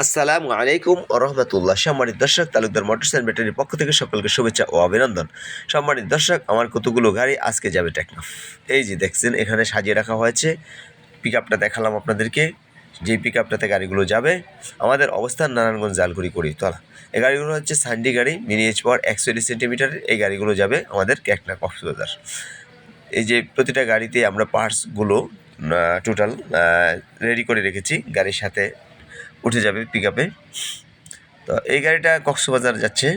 আসসালামু আলাইকুম রহমতুল্লাহ। সম্মানিত দর্শক, তালুকদার মোটরসাইকেল ব্যাটারির পক্ষ থেকে সকলকে শুভেচ্ছা ও অভিনন্দন। সম্মানিত দর্শক, আমার কতগুলো গাড়ি আজকে যাবে টেকনাফ? এই যে দেখছেন, এখানে সাজিয়ে রাখা হয়েছে। পিক আপটা দেখালাম আপনাদেরকে। যে পিক আপটাতে গাড়িগুলো যাবে, আমাদের অবস্থান নারায়ণগঞ্জ জালগুড়ি করি তলা এই গাড়িগুলো হচ্ছে সান্ডি গাড়ি, মিনি এইচ পাওয়ার একশো সেন্টিমিটারের। এই গাড়িগুলো যাবে আমাদের কেকনা কক্সবাজার এই যে প্রতিটা গাড়িতে আমরা পার্টসগুলো টোটাল রেডি করে রেখেছি গাড়ির সাথে। উঠে যাবে পিক আপে তো এই গাড়িটা কক্সবাজার যাচ্ছে,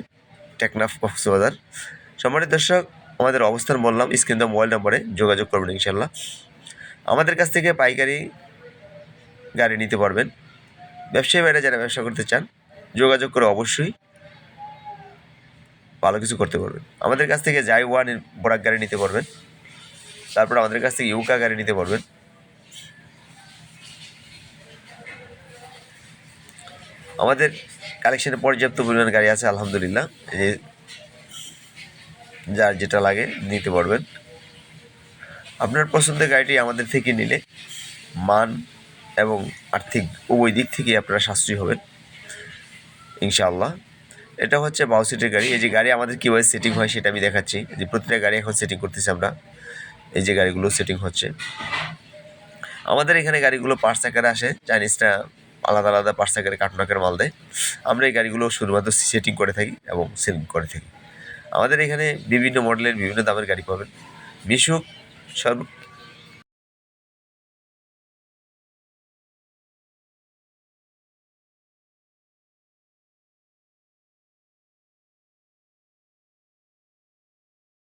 টেকনাফ কক্সবাজার। সম্মানিত দর্শক, আমাদের অবস্থান বললাম, স্ক্রিন দ্য মোবাইল নম্বরে যোগাযোগ করবেন ইনশাল্লাহ আমাদের কাছ থেকে পাইকারি গাড়ি নিতে পারবেন। ব্যবসায়ী বাইরে যারা ব্যবসা করতে চান, যোগাযোগ করে অবশ্যই ভালো কিছু করতে পারবেন। আমাদের কাছ থেকে জাই ওয়ানের বোরাক গাড়ি নিতে পারবেন। তারপর আমাদের কাছ থেকে ইউকা গাড়ি নিতে পারবেন। আমাদের কালেকশনে পর্যাপ্ত পরিমাণ গাড়ি আছে, আলহামদুলিল্লাহ। যে যার যেটা লাগে নিতে পারবেন। আপনার পছন্দের গাড়িটি আমাদের থেকে নিলে মান এবং আর্থিক উভয় দিক থেকে আপনারা সাশ্রয়ী হবেন, ইনশাআল্লাহ। এটা হচ্ছে বাউ সিটের গাড়ি। এই যে গাড়ি আমাদের কীভাবে সেটিং হয় সেটা আমি দেখাচ্ছি। যে প্রতিটা গাড়ি এখন সেটিং করতেছি আমরা। এই যে গাড়িগুলো সেটিং হচ্ছে। আমাদের এখানে গাড়িগুলো পার্টস আকারে আসে। চাইনিজটা আলাদা আলাদা পার্সা গাড়ি কার্টুন আকারে মাল দেয়। আমরা এই গাড়িগুলো শুধুমাত্র সেটিং করে থাকি এবং সেলিং করে থাকি। আমাদের এখানে বিভিন্ন মডেলের বিভিন্ন দামের গাড়ি পাবেন। মিশুক সর্ব